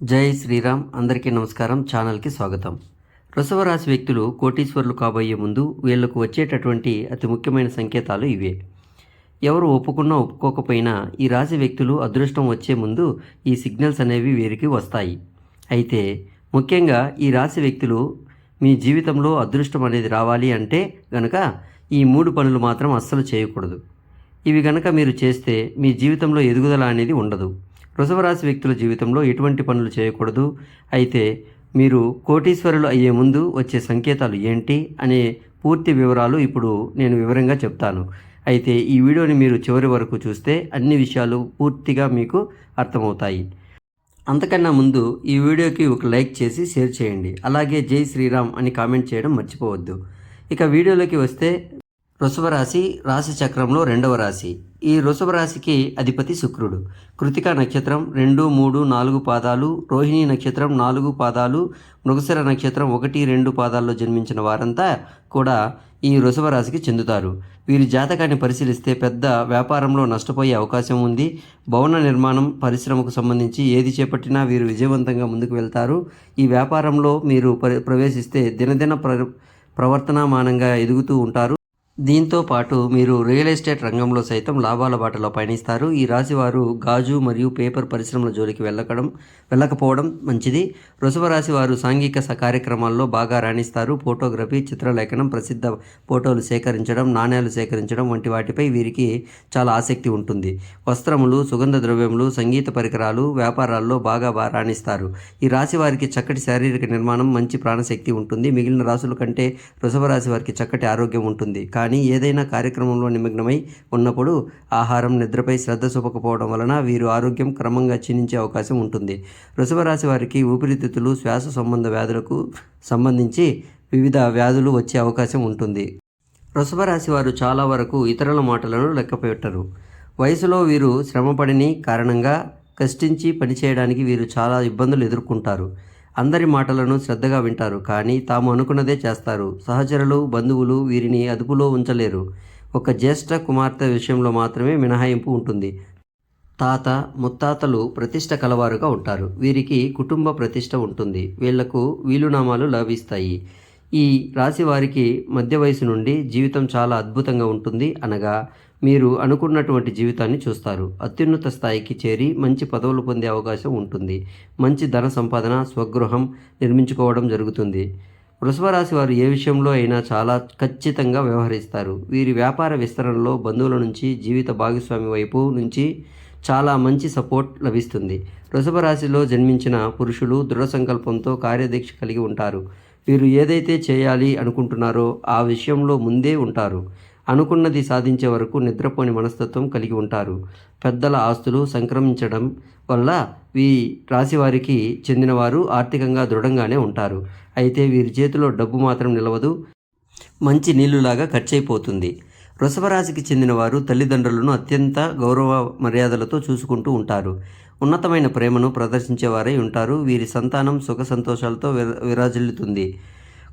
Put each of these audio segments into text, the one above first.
జై శ్రీరామ్. అందరికీ నమస్కారం. ఛానల్కి స్వాగతం. వృషభ రాశి వ్యక్తులు కోటీశ్వరులు కాబోయే ముందు వీళ్ళకు వచ్చేటటువంటి అతి ముఖ్యమైన సంకేతాలు ఇవే. ఎవరు ఒప్పుకున్నా ఒప్పుకోకపోయినా ఈ రాశి వ్యక్తులు అదృష్టం వచ్చే ముందు ఈ సిగ్నల్స్ అనేవి వీరికి వస్తాయి. అయితే ముఖ్యంగా ఈ రాశి వ్యక్తులు మీ జీవితంలో అదృష్టం అనేది రావాలి అంటే గనక ఈ మూడు పనులు మాత్రం అస్సలు చేయకూడదు. ఇవి గనక మీరు చేస్తే మీ జీవితంలో ఎదుగుదల అనేది ఉండదు. వృషభరాశి వ్యక్తుల జీవితంలో ఎటువంటి పనులు చేయకూడదు. అయితే మీరు కోటీశ్వరులు అయ్యే ముందు వచ్చే సంకేతాలు ఏంటి అనే పూర్తి వివరాలు ఇప్పుడు నేను వివరంగా చెప్తాను. అయితే ఈ వీడియోని మీరు చివరి వరకు చూస్తే అన్ని విషయాలు పూర్తిగా మీకు అర్థమవుతాయి. అంతకన్నా ముందు ఈ వీడియోకి ఒక లైక్ చేసి షేర్ చేయండి. అలాగే జై శ్రీరామ్ అని కామెంట్ చేయడం మర్చిపోవద్దు. ఇక వీడియోలోకి వస్తే వృషభరాశి రాశి చక్రంలో రెండవ రాశి. ఈ వృషభ రాశికి అధిపతి శుక్రుడు. కృతికా నక్షత్రం రెండు మూడు నాలుగు పాదాలు రోహిణి నక్షత్రం నాలుగు పాదాలు మృగశిర నక్షత్రం ఒకటి రెండు పాదాల్లో జన్మించిన వారంతా కూడా ఈ వృషభ రాశికి చెందుతారు. వీరి జాతకాన్ని పరిశీలిస్తే పెద్ద వ్యాపారంలో నష్టపోయే అవకాశం ఉంది. భవన నిర్మాణం పరిశ్రమకు సంబంధించి ఏది చేపట్టినా వీరు విజయవంతంగా ముందుకు వెళ్తారు. ఈ వ్యాపారంలో మీరు ప్ర- ప్రవేశిస్తే దినదిన ప్ర ప్రవర్తనమానంగా ఎదుగుతూ ఉంటారు. దీంతో పాటు మీరు రియల్ ఎస్టేట్ రంగంలో సైతం లాభాల బాటలో పయనిస్తారు. ఈ రాశి వారు గాజు మరియు పేపర్ పరిశ్రమల జోలికి వెళ్ళకడం వెళ్ళకపోవడం మంచిది. వృషభ వారు సాంఘిక కార్యక్రమాల్లో బాగా రాణిస్తారు. ఫోటోగ్రఫీ చిత్రలేఖనం ప్రసిద్ధ ఫోటోలు సేకరించడం నాణ్యాలు సేకరించడం వంటి వాటిపై వీరికి చాలా ఆసక్తి ఉంటుంది. వస్త్రములు సుగంధ ద్రవ్యములు సంగీత పరికరాలు వ్యాపారాల్లో బాగా రాణిస్తారు. ఈ రాశి వారికి చక్కటి శారీరక నిర్మాణం మంచి ప్రాణశక్తి ఉంటుంది. మిగిలిన రాశుల కంటే వృషభ రాశి వారికి చక్కటి ఆరోగ్యం ఉంటుంది. కానీ కానీ ఏదైనా కార్యక్రమంలో నిమగ్నమై ఉన్నప్పుడు ఆహారం నిద్రపై శ్రద్ధ చూపకపోవడం వలన వీరు ఆరోగ్యం క్రమంగా క్షీణించే అవకాశం ఉంటుంది. వృషభ రాశి వారికి ఊపిరితిత్తులు శ్వాస సంబంధ వ్యాధులకు సంబంధించి వివిధ వ్యాధులు వచ్చే అవకాశం ఉంటుంది. వృషభ రాశి వారు చాలా వరకు ఇతరుల మాటలను లెక్కపెట్టరు. వయసులో వీరు శ్రమపడిని కారణంగా కష్టించి పనిచేయడానికి వీరు చాలా ఇబ్బందులు ఎదుర్కొంటారు. అందరి మాటలను శ్రద్ధగా వింటారు కానీ తాము అనుకున్నదే చేస్తారు. సహచరులు బంధువులు వీరిని అదుపులో ఉంచలేరు. ఒక జ్యేష్ఠ కుమార్తె విషయంలో మాత్రమే మినహాయింపు ఉంటుంది. తాత ముత్తాతలు ప్రతిష్ట కలవారుగా ఉంటారు. వీరికి కుటుంబ ప్రతిష్ట ఉంటుంది. వీళ్ళకు వీలునామాలు లభిస్తాయి. ఈ రాశి వారికి మధ్య వయసు నుండి జీవితం చాలా అద్భుతంగా ఉంటుంది అనగా మీరు అనుకున్నటువంటి జీవితాన్ని చూస్తారు. అత్యున్నత స్థాయికి చేరి మంచి పదవులు పొందే అవకాశం ఉంటుంది. మంచి ధన సంపాదన స్వగృహం నిర్మించుకోవడం జరుగుతుంది. వృషభరాశి వారు ఏ విషయంలో అయినా చాలా ఖచ్చితంగా వ్యవహరిస్తారు. వీరి వ్యాపార విస్తరణలో బంధువుల నుంచి జీవిత భాగస్వామి వైపు నుంచి చాలా మంచి సపోర్ట్ లభిస్తుంది. వృషభ రాశిలో జన్మించిన పురుషులు దృఢ సంకల్పంతో కార్యదీక్ష కలిగి ఉంటారు. వీరు ఏదైతే చేయాలి అనుకుంటున్నారో ఆ విషయంలో ముందే ఉంటారు. అనుకున్నది సాధించే వరకు నిద్రపోని మనస్తత్వం కలిగి ఉంటారు. పెద్దల ఆస్తులు సంక్రమించడం వల్ల ఈ రాశి వారికి చెందినవారు ఆర్థికంగా దృఢంగానే ఉంటారు. అయితే వీరి చేతిలో డబ్బు మాత్రం నిలవదు. మంచి నీళ్ళులాగా ఖర్చయిపోతుంది వృషభరాశికి చెందినవారు తల్లిదండ్రులను అత్యంత గౌరవ మర్యాదలతో చూసుకుంటూ ఉంటారు. ఉన్నతమైన ప్రేమను ప్రదర్శించేవారై ఉంటారు. వీరి సంతానం సుఖ సంతోషాలతో విర- విరాజిల్లుతుంది.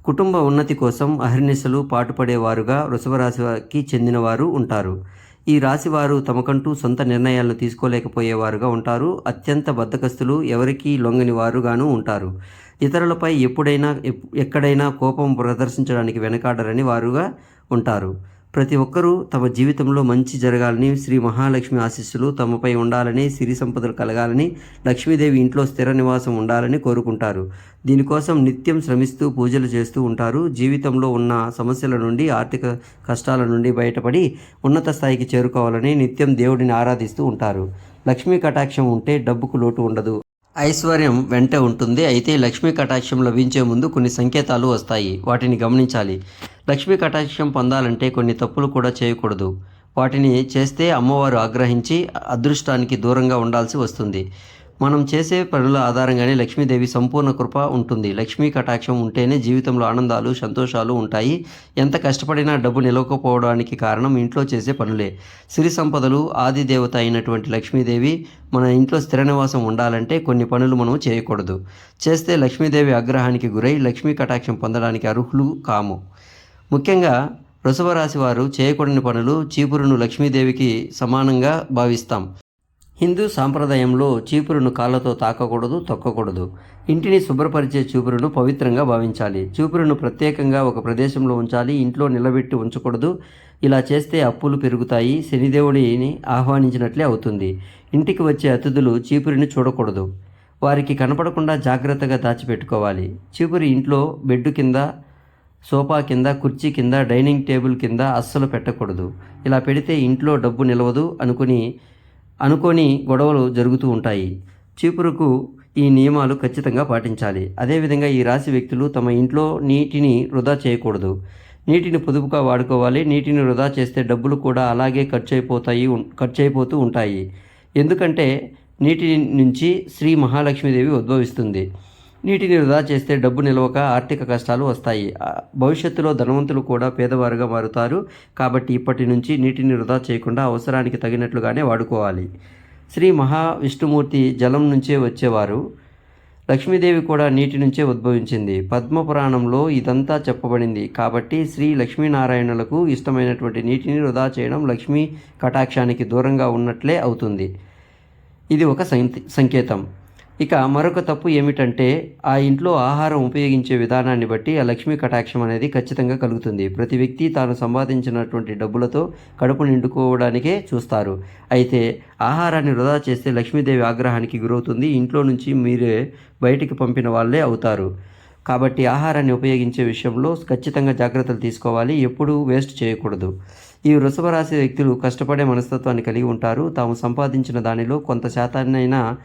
కుటుంబ ఉన్నతి కోసం అహర్నిశలు పాటుపడేవారుగా వృషభరాశికి చెందినవారు ఉంటారు. ఈ రాశి వారు తమకంటూ సొంత నిర్ణయాలను తీసుకోలేకపోయేవారుగా ఉంటారు. అత్యంత బద్ధకస్తులు ఎవరికీ లొంగని వారుగాను ఉంటారు. ఇతరులపై ఎప్పుడైనా ఎప్- ఎక్కడైనా కోపం ప్రదర్శించడానికి వెనకాడరని వారుగా ఉంటారు. ప్రతి ఒక్కరూ తమ జీవితంలో మంచి జరగాలని శ్రీ మహాలక్ష్మి ఆశీస్సులు తమపై ఉండాలని సిరి సంపదలు కలగాలని లక్ష్మీదేవి ఇంట్లో స్థిర నివాసం ఉండాలని కోరుకుంటారు. దీనికోసం నిత్యం శ్రమిస్తూ పూజలు చేస్తూ ఉంటారు. జీవితంలో ఉన్న సమస్యల నుండి ఆర్థిక కష్టాల నుండి బయటపడి ఉన్నత స్థాయికి చేరుకోవాలని నిత్యం దేవుడిని ఆరాధిస్తూ ఉంటారు. లక్ష్మీ కటాక్షం ఉంటే డబ్బుకు లోటు ఉండదు. ఐశ్వర్యం వెంట ఉంటుంది. అయితే లక్ష్మీ కటాక్షం లభించే ముందు కొన్ని సంకేతాలు వస్తాయి. వాటిని గమనించాలి. లక్ష్మీ కటాక్షం పొందాలంటే కొన్ని తప్పులు కూడా చేయకూడదు. వాటిని చేస్తే అమ్మవారు ఆగ్రహించి అదృష్టానికి దూరంగా ఉండాల్సి వస్తుంది. మనం చేసే పనుల ఆధారంగానే లక్ష్మీదేవి సంపూర్ణ కృప ఉంటుంది. లక్ష్మీ కటాక్షం ఉంటేనే జీవితంలో ఆనందాలు సంతోషాలు ఉంటాయి. ఎంత కష్టపడినా డబ్బు నిలవకపోవడానికి కారణం ఇంట్లో చేసే పనులే. సిరి సంపదలు ఆది దేవత అయినటువంటి లక్ష్మీదేవి మన ఇంట్లో స్థిర నివాసం ఉండాలంటే కొన్ని పనులు మనం చేయకూడదు. చేస్తే లక్ష్మీదేవి ఆగ్రహానికి గురై లక్ష్మీ కటాక్షం పొందడానికి అర్హులు కాము. ముఖ్యంగా వృషభ రాశి వారు చేయకూడని పనులు చీపురును లక్ష్మీదేవికి సమానంగా భావిస్తాం. హిందూ సాంప్రదాయంలో చీపురును కాళ్ళతో తాకకూడదు తొక్కకూడదు. ఇంటిని శుభ్రపరిచే చూపురును పవిత్రంగా భావించాలి. చూపురును ప్రత్యేకంగా ఒక ప్రదేశంలో ఉంచాలి ఇంట్లో నిలబెట్టి ఉంచకూడదు. ఇలా చేస్తే అప్పులు పెరుగుతాయి శనిదేవుడిని ఆహ్వానించినట్లే అవుతుంది. ఇంటికి వచ్చే అతిథులు చీపురిని చూడకూడదు. వారికి కనపడకుండా జాగ్రత్తగా దాచిపెట్టుకోవాలి. చీపురి ఇంట్లో బెడ్ కింద సోఫా కింద కుర్చీ కింద డైనింగ్ టేబుల్ కింద అస్సలు పెట్టకూడదు. ఇలా పెడితే ఇంట్లో డబ్బు నిలవదు అనుకుని అనుకోని గొడవలు జరుగుతూ ఉంటాయి. చీపురుకు ఈ నియమాలు ఖచ్చితంగా పాటించాలి. అదేవిధంగా ఈ రాశి వ్యక్తులు తమ ఇంట్లో నీటిని వృధా చేయకూడదు. నీటిని పొదుపుగా వాడుకోవాలి. నీటిని వృధా చేస్తే డబ్బులు కూడా అలాగే ఖర్చు అయిపోతాయి ఖర్చు అయిపోతూ ఉంటాయి. ఎందుకంటే నీటి నుంచి శ్రీ మహాలక్ష్మీదేవి ఉద్భవిస్తుంది. నీటిని వృధా చేస్తే డబ్బు నిలవక ఆర్థిక కష్టాలు వస్తాయి. భవిష్యత్తులో ధనవంతులు కూడా పేదవారుగా మారుతారు. కాబట్టి ఇప్పటి నుంచి నీటిని వృధా చేయకుండా అవసరానికి తగినట్లుగానే వాడుకోవాలి. శ్రీ మహావిష్ణుమూర్తి జలం నుంచే వచ్చేవారు. లక్ష్మీదేవి కూడా నీటి నుంచే ఉద్భవించింది. పద్మపురాణంలో ఇదంతా చెప్పబడింది. కాబట్టి శ్రీ లక్ష్మీనారాయణులకు ఇష్టమైనటువంటి నీటిని వృధా చేయడం లక్ష్మీ కటాక్షానికి దూరంగా ఉన్నట్లే అవుతుంది. ఇది ఒక సంకేతం. ఇక మరొక తప్పు ఏమిటంటే ఆ ఇంట్లో ఆహారం ఉపయోగించే విధానాన్ని బట్టి ఆ లక్ష్మీ కటాక్షం అనేది ఖచ్చితంగా కలుగుతుంది. ప్రతి వ్యక్తి తాను సంపాదించినటువంటి డబ్బులతో కడుపు నిండుకోవడానికే చూస్తారు. అయితే ఆహారాన్ని వృధా చేస్తే లక్ష్మీదేవి ఆగ్రహానికి గురవుతుంది. ఇంట్లో నుంచి మీరే బయటికి పంపిన వాళ్ళే అవుతారు. కాబట్టి ఆహారాన్ని ఉపయోగించే విషయంలో ఖచ్చితంగా జాగ్రత్తలు తీసుకోవాలి. ఎప్పుడూ వేస్ట్ చేయకూడదు. ఈ వృషభ రాశి వ్యక్తులు కష్టపడే మనస్తత్వాన్ని కలిగి ఉంటారు. తాము సంపాదించిన దానిలో కొంత శాతాన్నైనా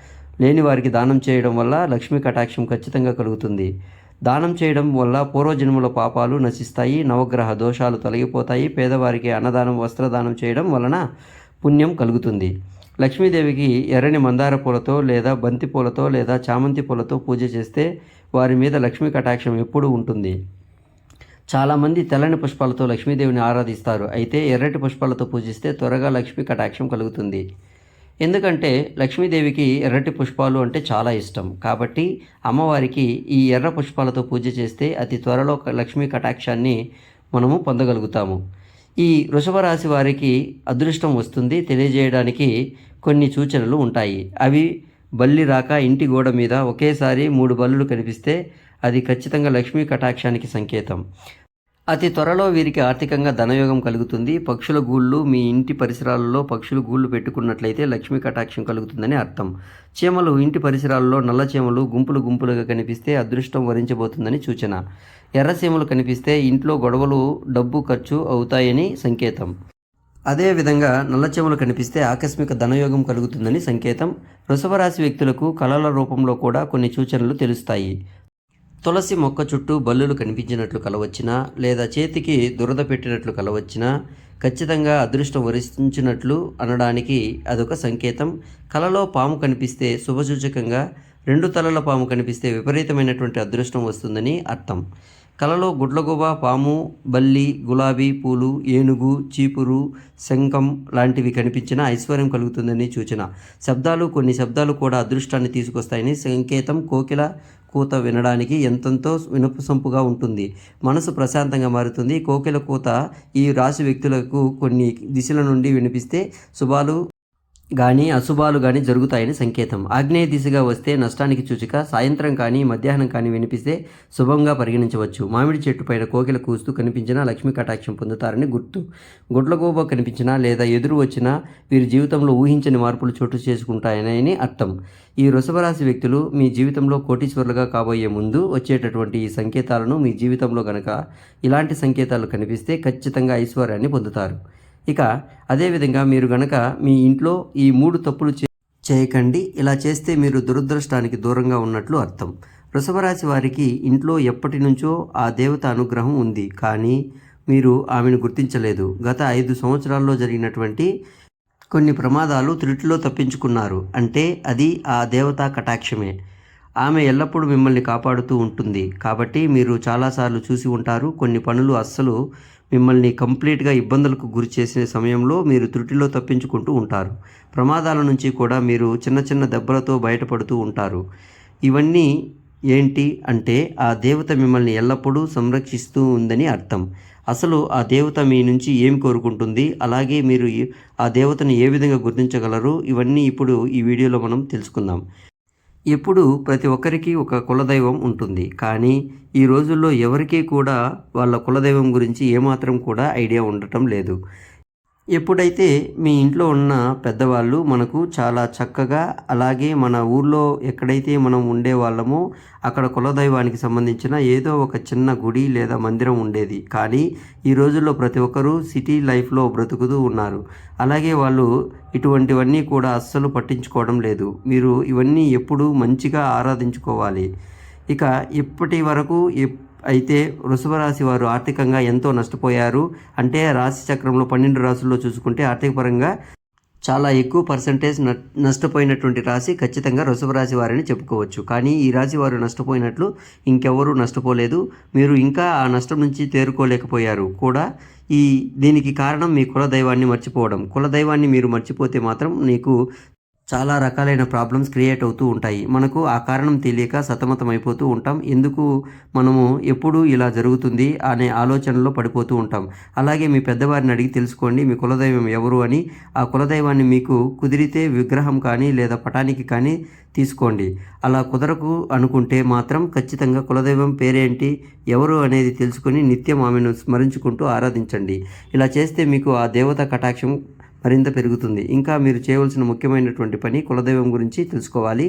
లేని వారికి దానం చేయడం వల్ల లక్ష్మీ కటాక్షం ఖచ్చితంగా కలుగుతుంది. దానం చేయడం వల్ల పూర్వజన్మల పాపాలు నశిస్తాయి నవగ్రహ దోషాలు తొలగిపోతాయి పేదవారికి అన్నదానం వస్త్రదానం చేయడం వలన పుణ్యం కలుగుతుంది. లక్ష్మీదేవికి ఎర్రని మందార పూలతో లేదా బంతి పూలతో లేదా చామంతి పూలతో పూజ చేస్తే వారి మీద లక్ష్మీ కటాక్షం ఎప్పుడూ ఉంటుంది. చాలామంది తెల్లని పుష్పాలతో లక్ష్మీదేవిని ఆరాధిస్తారు. అయితే ఎర్రటి పుష్పాలతో పూజిస్తే త్వరగా లక్ష్మీ కటాక్షం కలుగుతుంది. ఎందుకంటే లక్ష్మీదేవికి ఎర్రటి పుష్పాలు అంటే చాలా ఇష్టం. కాబట్టి అమ్మవారికి ఈ ఎర్ర పుష్పాలతో పూజ చేస్తే అతి త్వరలో లక్ష్మీ కటాక్షాన్ని మనము పొందగలుగుతాము. ఈ వృషభ రాశి వారికి అదృష్టం వస్తుంది. తెలియజేయడానికి కొన్ని సూచనలు ఉంటాయి. అవి బల్లి రాక ఇంటి గోడ మీద ఒకేసారి మూడు బల్లులు కనిపిస్తే అది ఖచ్చితంగా లక్ష్మీ కటాక్షానికి సంకేతం. అతి త్వరలో వీరికి ఆర్థికంగా ధనయోగం కలుగుతుంది. పక్షుల గూళ్ళు మీ ఇంటి పరిసరాలలో పక్షులు గూళ్ళు పెట్టుకున్నట్లయితే లక్ష్మీ కటాక్షం కలుగుతుందని అర్థం. చీమలు ఇంటి పరిసరాల్లో నల్ల చీమలు గుంపులు గుంపులుగా కనిపిస్తే అదృష్టం వరించబోతుందని సూచన. ఎర్రసీమలు కనిపిస్తే ఇంట్లో గొడవలు డబ్బు ఖర్చు అవుతాయని సంకేతం. అదేవిధంగా నల్లచెమలు కనిపిస్తే ఆకస్మిక ధనయోగం కలుగుతుందని సంకేతం. వృషభరాశి వ్యక్తులకు కళల రూపంలో కూడా కొన్ని సూచనలు తెలుస్తాయి. తులసి మొక్క చుట్టూ బల్లులు కనిపించినట్లు కలవచ్చినా లేదా చేతికి దురద పెట్టినట్లు కలవచ్చినా ఖచ్చితంగా అదృష్టం వరించినట్లు అనడానికి అదొక సంకేతం. కలలో పాము కనిపిస్తే శుభసూచకంగా రెండు తలల పాము కనిపిస్తే విపరీతమైనటువంటి అదృష్టం వస్తుందని అర్థం. కలలో గుడ్లగూబ పాము బల్లి గులాబీ పూలు ఏనుగు చీపురు శంఖం లాంటివి కనిపించిన ఐశ్వర్యం కలుగుతుందని సూచన. శబ్దాలు కొన్ని శబ్దాలు కూడా అదృష్టాన్ని తీసుకొస్తాయని సంకేతం కోకిల కూత వినడానికి ఎంతెంతో వినపసంపుగా ఉంటుంది. మనసు ప్రశాంతంగా మారుతుంది. కోకిల కూత ఈ రాశి వ్యక్తులకు కొన్ని దిశల నుండి వినిపిస్తే శుభాలు కానీ అశుభాలు కానీ జరుగుతాయని సంకేతం. ఆగ్నేయ దిశగా వస్తే నష్టానికి సూచిక సాయంత్రం కానీ మధ్యాహ్నం కానీ వినిపిస్తే శుభంగా పరిగణించవచ్చు. మామిడి చెట్టు పైన కోకిల కూస్తూ కనిపించినా లక్ష్మీ కటాక్షం పొందుతారని గుర్తు. గుడ్లగూబ కనిపించినా లేదా ఎదురు వచ్చినా వీరి జీవితంలో ఊహించని మార్పులు చోటు చేసుకుంటాయని అర్థం. ఈ వృషభరాశి వ్యక్తులు మీ జీవితంలో కోటీశ్వరులుగా కాబోయే ముందు వచ్చేటటువంటి ఈ సంకేతాలను మీ జీవితంలో గనక ఇలాంటి సంకేతాలు కనిపిస్తే ఖచ్చితంగా ఐశ్వర్యాన్ని పొందుతారు. ఇక అదేవిధంగా మీరు గనక మీ ఇంట్లో ఈ మూడు తప్పులు చేయకండి. ఇలా చేస్తే మీరు దురదృష్టానికి దూరంగా ఉన్నట్లు అర్థం. వృషభరాశి వారికి ఇంట్లో ఎప్పటి నుంచో ఆ దేవత అనుగ్రహం ఉంది. కానీ మీరు ఆమెను గుర్తించలేదు. గత ఐదు సంవత్సరాల్లో జరిగినటువంటి కొన్ని ప్రమాదాలు త్రుటిలో తప్పించుకున్నారు. అంటే అది ఆ దేవతా కటాక్షమే. ఆమె ఎల్లప్పుడూ మిమ్మల్ని కాపాడుతూ ఉంటుంది. కాబట్టి మీరు చాలాసార్లు చూసి ఉంటారు. కొన్ని పనులు అస్సలు మిమ్మల్ని కంప్లీట్గా ఇబ్బందులకు గురి చేసే సమయంలో మీరు త్రుటిలో తప్పించుకుంటూ ఉంటారు. ప్రమాదాల నుంచి కూడా మీరు చిన్న చిన్న దెబ్బలతో బయటపడుతూ ఉంటారు. ఇవన్నీ ఏంటి అంటే ఆ దేవత మిమ్మల్ని ఎల్లప్పుడూ సంరక్షిస్తూ ఉందని అర్థం. అసలు ఆ దేవత మీ నుంచి ఏం కోరుకుంటుంది? అలాగే మీరు ఆ దేవతను ఏ విధంగా గుర్తించగలరు? ఇవన్నీ ఇప్పుడు ఈ వీడియోలో మనం తెలుసుకుందాం. ఎప్పుడు ప్రతి ఒక్కరికి ఒక కులదైవం ఉంటుంది. కానీ ఈ రోజుల్లో ఎవరికీ కూడా వాళ్ళ కులదైవం గురించి ఏమాత్రం కూడా ఐడియా ఉండటం లేదు. ఎప్పుడైతే మీ ఇంట్లో ఉన్న పెద్దవాళ్ళు మనకు చాలా చక్కగా అలాగే మన ఊర్లో ఎక్కడైతే మనం ఉండే వాళ్ళమో అక్కడ కులదైవానికి సంబంధించిన ఏదో ఒక చిన్న గుడి లేదా మందిరం ఉండేది. కానీ ఈ రోజుల్లో ప్రతి ఒక్కరూ సిటీ లైఫ్లో బ్రతుకుతూ ఉన్నారు. అలాగే వాళ్ళు ఇటువంటివన్నీ కూడా అస్సలు పట్టించుకోవడం లేదు. మీరు ఇవన్నీ ఎప్పుడూ మంచిగా ఆరాధించుకోవాలి. ఇక ఇప్పటి వరకు ఎప్- అయితే వృషభ రాశి వారు ఆర్థికంగా ఎంతో నష్టపోయారు. అంటే రాశి చక్రంలో పన్నెండు రాశుల్లో చూసుకుంటే ఆర్థిక పరంగా చాలా ఎక్కువ పర్సంటేజ్ న- నష్టపోయినటువంటి రాశి ఖచ్చితంగా వృషభ రాశి వారని చెప్పుకోవచ్చు. కానీ ఈ రాశి వారు నష్టపోయినట్లు ఇంకెవరూ నష్టపోలేదు. మీరు ఇంకా ఆ నష్టం నుంచి తేరుకోలేకపోయారు. కూడా ఈ దీనికి కారణం మీ కులదైవాన్ని మర్చిపోవడం. కులదైవాన్ని మీరు మర్చిపోతే మాత్రం నీకు చాలా రకాలైన ప్రాబ్లమ్స్ క్రియేట్ అవుతూ ఉంటాయి. మనకు ఆ కారణం తెలియక సతమతం అయిపోతూ ఉంటాం. ఎందుకు మనము ఎప్పుడు ఇలా జరుగుతుంది అనే ఆలోచనలో పడిపోతూ ఉంటాం. అలాగే మీ పెద్దవారిని అడిగి తెలుసుకోండి మీ కులదైవం ఎవరు అని. ఆ కులదైవాన్ని మీకు కుదిరితే విగ్రహం కానీ లేదా పటానికి కానీ తీసుకోండి. అలా కుదరకు అనుకుంటే మాత్రం ఖచ్చితంగా కులదైవం పేరేంటి ఎవరు అనేది తెలుసుకొని నిత్యం ఆమెను స్మరించుకుంటూ ఆరాధించండి. ఇలా చేస్తే మీకు ఆ దేవత కటాక్షం మరింత పెరుగుతుంది. ఇంకా మీరు చేయవలసిన ముఖ్యమైనటువంటి పని కులదైవం గురించి తెలుసుకోవాలి.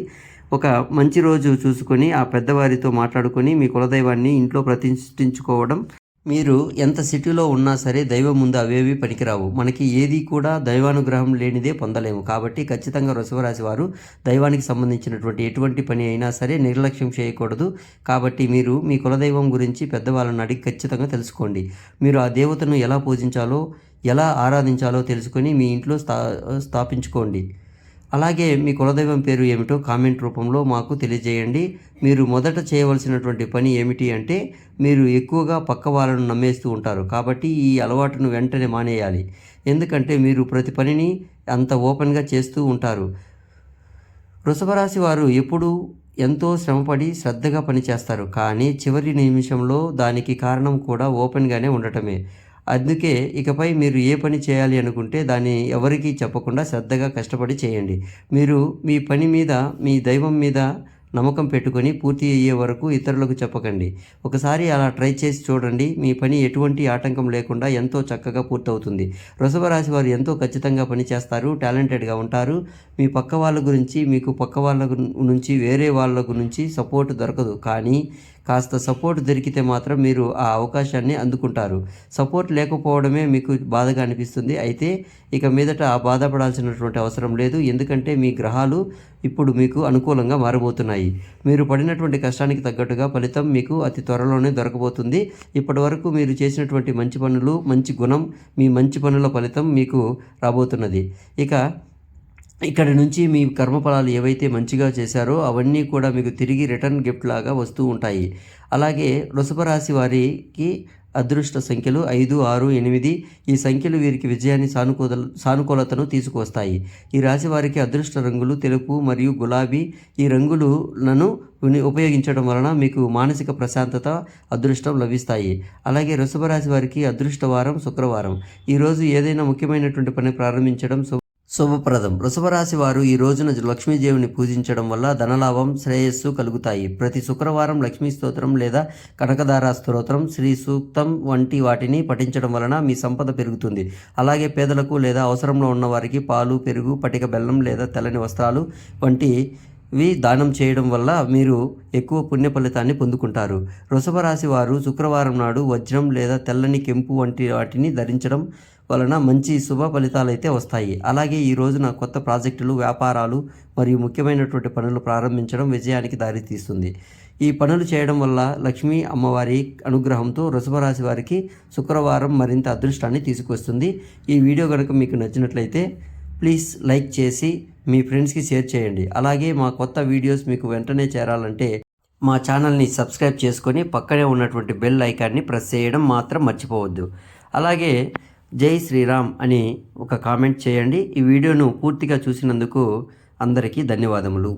ఒక మంచి రోజు చూసుకొని ఆ పెద్దవారితో మాట్లాడుకొని మీ కులదైవాన్ని ఇంట్లో ప్రతిష్ఠించుకోవడం. మీరు ఎంత సిటీలో ఉన్నా సరే దైవం ముందు అవేవి పనికిరావు. మనకి ఏది కూడా దైవానుగ్రహం లేనిదే పొందలేము. కాబట్టి ఖచ్చితంగా వృషభరాశి వారు దైవానికి సంబంధించినటువంటి ఎటువంటి పని అయినా సరే నిర్లక్ష్యం చేయకూడదు. కాబట్టి మీరు మీ కులదైవం గురించి పెద్దవాళ్ళని అడిగి ఖచ్చితంగా తెలుసుకోండి. మీరు ఆ దేవతను ఎలా పూజించాలో ఎలా ఆరాధించాలో తెలుసుకొని మీ ఇంట్లో స్థా స్థాపించుకోండి. అలాగే మీ కులదైవం పేరు ఏమిటో కామెంట్ రూపంలో మాకు తెలియజేయండి. మీరు మొదట చేయవలసినటువంటి పని ఏమిటి అంటే మీరు ఎక్కువగా పక్క వాళ్ళను నమ్మేస్తూ ఉంటారు కాబట్టి ఈ అలవాటును వెంటనే మానేయాలి. ఎందుకంటే మీరు ప్రతి పనిని అంత ఓపెన్గా చేస్తూ ఉంటారు. వృషభరాశి వారు ఎప్పుడూ ఎంతో శ్రమపడి శ్రద్ధగా పనిచేస్తారు. కానీ చివరి నిమిషంలో దానికి కారణం కూడా ఓపెన్గానే ఉండటమే. అందుకే ఇకపై మీరు ఏ పని చేయాలి అనుకుంటే దాన్ని ఎవరికీ చెప్పకుండా శ్రద్ధగా కష్టపడి చేయండి. మీరు మీ పని మీద మీ దైవం మీద నమ్మకం పెట్టుకొని పూర్తి అయ్యే వరకు ఇతరులకు చెప్పకండి. ఒకసారి అలా ట్రై చేసి చూడండి. మీ పని ఎటువంటి ఆటంకం లేకుండా ఎంతో చక్కగా పూర్తవుతుంది. వృషభ రాశి వారు ఎంతో ఖచ్చితంగా పని చేస్తారు. టాలెంటెడ్గా ఉంటారు. మీ పక్క వాళ్ళ గురించి మీకు పక్క వాళ్ళ నుంచి వేరే వాళ్ళ గురించి సపోర్ట్ దొరకదు. కానీ కాస్త సపోర్ట్ దొరికితే మాత్రం మీరు ఆ అవకాశాన్ని అందుకుంటారు. సపోర్ట్ లేకపోవడమే మీకు బాధగా అనిపిస్తుంది. అయితే ఇక మీదట బాధపడాల్సినటువంటి అవసరం లేదు. ఎందుకంటే మీ గ్రహాలు ఇప్పుడు మీకు అనుకూలంగా మారబోతున్నాయి. మీరు పడినటువంటి కష్టానికి తగ్గట్టుగా ఫలితం మీకు అతి త్వరలోనే దొరకబోతుంది. ఇప్పటి వరకు మీరు చేసినటువంటి మంచి పనులు మంచి గుణం మీ మంచి పనుల ఫలితం మీకు రాబోతున్నది. ఇక ఇక్కడి నుంచి మీ కర్మఫలాలు ఏవైతే మంచిగా చేశారో అవన్నీ కూడా మీకు తిరిగి రిటర్న్ గిఫ్ట్ లాగా వస్తూ ఉంటాయి. అలాగే వృషభ రాశి వారికి అదృష్ట సంఖ్యలు ఐదు ఆరు ఎనిమిది ఈ సంఖ్యలు వీరికి విజయాన్ని సానుకూల సానుకూలతను తీసుకువస్తాయి. ఈ రాశి వారికి అదృష్ట రంగులు తెలుపు మరియు గులాబీ ఈ రంగులను ఉపయోగించడం వలన మీకు మానసిక ప్రశాంతత అదృష్టం లభిస్తాయి. అలాగే వృషభ రాశి వారికి అదృష్ట వారం శుక్రవారం ఈరోజు ఏదైనా ముఖ్యమైనటువంటి పని ప్రారంభించడం శుభ శుభప్రదం. వృషభరాశి వారు ఈ రోజున లక్ష్మీదేవిని పూజించడం వల్ల ధనలాభం శ్రేయస్సు కలుగుతాయి. ప్రతి శుక్రవారం లక్ష్మీ స్తోత్రం లేదా కనకదార స్తోత్రం శ్రీ సూక్తం వంటి వాటిని పఠించడం వలన మీ సంపద పెరుగుతుంది. అలాగే పేదలకు లేదా అవసరంలో ఉన్నవారికి పాలు పెరుగు పటిక బెల్లం లేదా తెల్లని వస్త్రాలు వంటి వి దానం చేయడం వల్ల మీరు ఎక్కువ పుణ్య ఫలితాన్ని పొందుకుంటారు. వృషభ రాశి వారు శుక్రవారం నాడు వజ్రం లేదా తెల్లని కెంపు వంటి వాటిని ధరించడం వలన మంచి శుభ ఫలితాలు అయితే వస్తాయి. అలాగే ఈ రోజున కొత్త ప్రాజెక్టులు వ్యాపారాలు మరియు ముఖ్యమైనటువంటి పనులు ప్రారంభించడం విజయానికి దారితీస్తుంది. ఈ పనులు చేయడం వల్ల లక్ష్మీ అమ్మవారి అనుగ్రహంతో వృషభరాశి వారికి శుక్రవారం మరింత అదృష్టాన్ని తీసుకొస్తుంది. ఈ వీడియో కనుక మీకు నచ్చినట్లయితే ప్లీజ్ లైక్ చేసి మీ ఫ్రెండ్స్కి షేర్ చేయండి. అలాగే మా కొత్త వీడియోస్ మీకు వెంటనే చేరాలంటే మా ఛానల్ని సబ్స్క్రైబ్ చేసుకొని పక్కనే ఉన్నటువంటి బెల్ ఐకాన్ని ప్రెస్ చేయడం మాత్రం మర్చిపోవద్దు. అలాగే జై శ్రీరామ్ అని ఒక కామెంట్ చేయండి. ఈ వీడియోను పూర్తిగా చూసినందుకు అందరికీ ధన్యవాదములు.